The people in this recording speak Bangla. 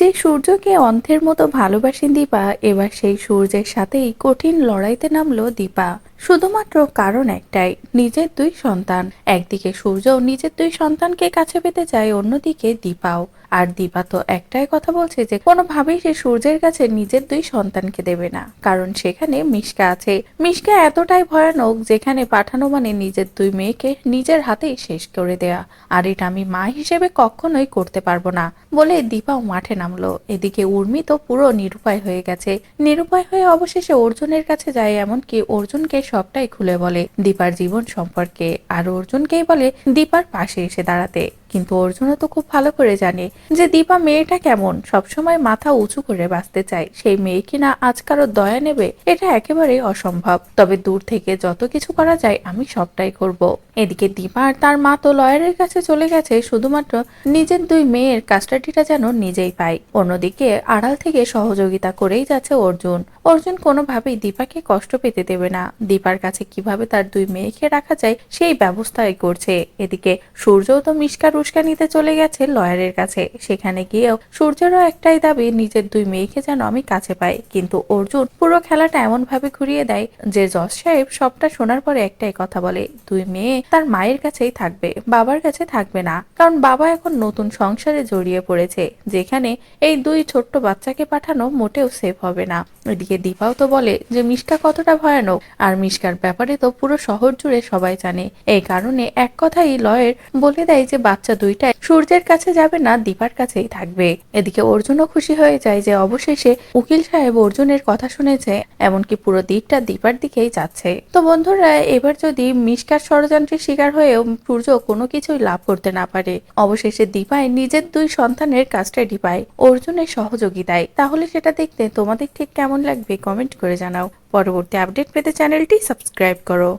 যে সূর্যকে অন্ধের মতো ভালোবাসেন দীপা এবার সেই সূর্যের সাথেই কঠিন লড়াইতে নামলো দীপা। শুধুমাত্র কারণ একটাই, নিজের দুই সন্তান। একদিকে সূর্য নিজের দুই সন্তানকে কাছে পেতে চায়, অন্যদিকে দীপাও। আর দীপা তো একটাই কথা বলছে যে, কোনোভাবেই সে সূর্যের কাছে নিজের দুই সন্তানকে দেবে না। কারণ সেখানে মিশকা আছে। মিশকা এতটাই ভয়ানক যেখানে পাঠানো মানে নিজের দুই মেয়েকে নিজের হাতেই শেষ করে দেয়া। আর এটা আমি মা হিসেবে কখনোই করতে পারব না বলে দীপাও মাঠে নামলো। এদিকে উর্মি তো পুরো নিরুপায় হয়ে গেছে। নিরুপায় হয়ে অবশেষে অর্জুনের কাছে যায়, এমনকি অর্জুনকে সবটাই খুলে বলে দীপার জীবন সম্পর্কে। আর অর্জুনকেই বলে দীপার পাশে এসে দাঁড়াতে। কিন্তু অর্জুনও তো খুব ভালো করে জানে যে দীপা মেয়েটা কেমন। সবসময় মাথা উঁচু করে বাঁচতে চায়। সেই মেয়ে কিনা আজ কারও দয়া নেবে, এটা একেবারেই অসম্ভব। তবে দূর থেকে যত কিছু করা যায়, আমি সবটাই করব। এদিকে দীপা আর তার মা তো লয়ারের কাছে চলে গেছে, শুধুমাত্র নিজের দুই মেয়ের কাস্টাডিটা যেন নিজেই পায়। অন্যদিকে আড়াল থেকে সহযোগিতা করেই যাচ্ছে অর্জুন। অর্জুন কোনোভাবেই দীপাকে কষ্ট পেতে দেবে না। দীপার কাছে কীভাবে তার দুই মেয়েকে রাখা যায়, সেই ব্যবস্থাই করছে। এদিকে সূর্যও তো মিষ্কা রুস্কা নিতে চলে গেছে লয়ারের কাছে। সেখানে গিয়েও সূর্যেরও একটাই দাবি, নিজের দুই মেয়েকে যেন আমি কাছে পাই। কিন্তু অর্জুন পুরো খেলাটা এমন ভাবে ঘুরিয়ে দেয় যে জজ সাহেব সবটা শোনার পরে একটাই কথা বলে, দুই মেয়ে তার মায়ের কাছেই থাকবে, বাবার কাছে থাকবে না। কারণ বাবা এখন নতুন সংসারে জড়িয়ে পড়েছে, যেখানে এই দুই ছোট্ট বাচ্চাকে পাঠানো মোটেও সেফ হবে না। এদিকে দীপাও তো বলে যে মিষ্কা কতটা ভয়ানক, আর মিষ্কার ব্যাপারে তো পুরো শহর জুড়ে সবাই জানে। এই কারণে এক কথাই লয়ের বলে দেয় যে বাচ্চা দুইটাই সূর্যের কাছে যাবে না, দীপার কাছেই থাকবে। এদিকে অর্জুনও খুশি হয়ে যায় যে অবশেষে উকিল সাহেব অর্জুনের কথা শুনেছে, এমনকি পুরো দিকটা দীপার দিকেই যাচ্ছে। তো বন্ধুরা, এবার যদি মিষ্কার ষড়যন্ত্রের শিকার হয়েও সূর্য কোনো কিছুই লাভ করতে না পারে, অবশেষে দীপায় নিজের দুই সন্তানের কাস্টাডি পায় অর্জুনের সহযোগিতায়। তাহলে সেটা দেখতে তোমাদের ঠিক কেমন লাগবে কমেন্ট করে জানাও। পরবর্তী আপডেট পেতে চ্যানেলটি সাবস্ক্রাইব করো।